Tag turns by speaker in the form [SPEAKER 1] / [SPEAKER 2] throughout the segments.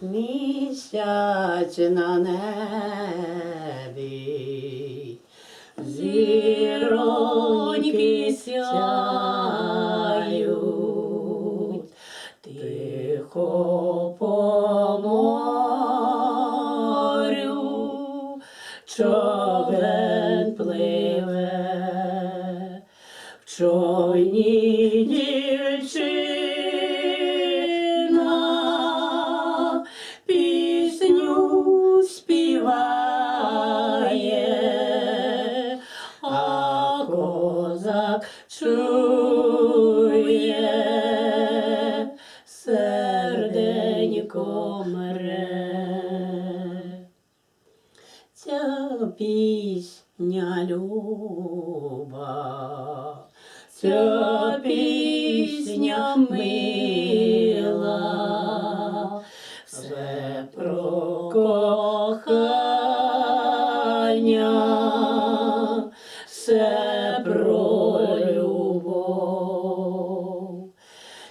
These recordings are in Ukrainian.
[SPEAKER 1] Місяць на небі, зіроньки сяють, тихо по морю, човен пливе, в човні козак чує, серденько мере. Ця пісня люба, ця пісня мила,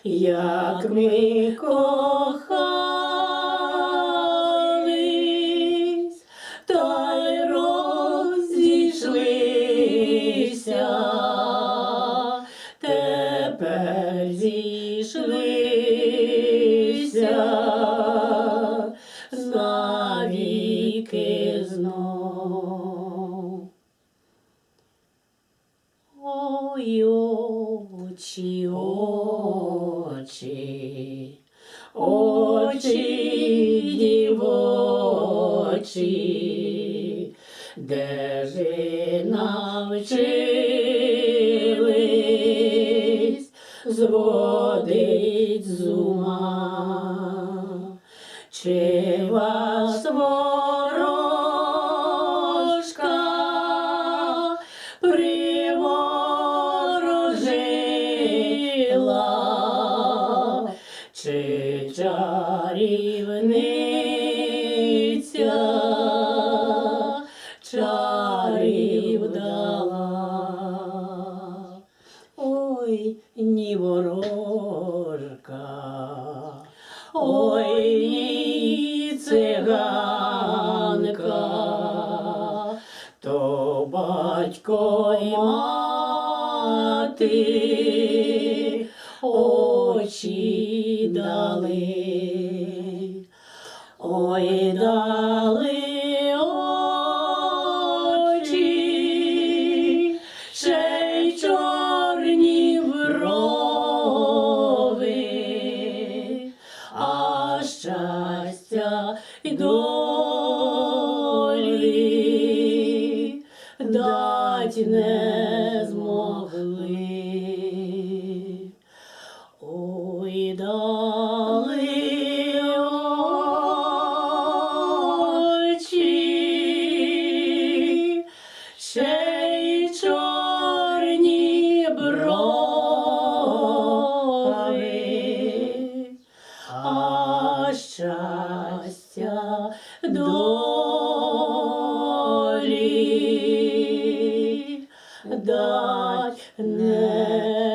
[SPEAKER 1] як ми кохались, та й розійшлися, тепер зійшлися. Ой, очі, очі, очі дівочі, де ж навчились? Зводить з ума, чи вас ворожка приворожила, чарівниця чарів дала. Ой, ні ворожка, ой, ні циганка, то батько й мати очі дали. Ой, дали очі, ще й чорні брови, а щастя й долі дать не щастя долі дать не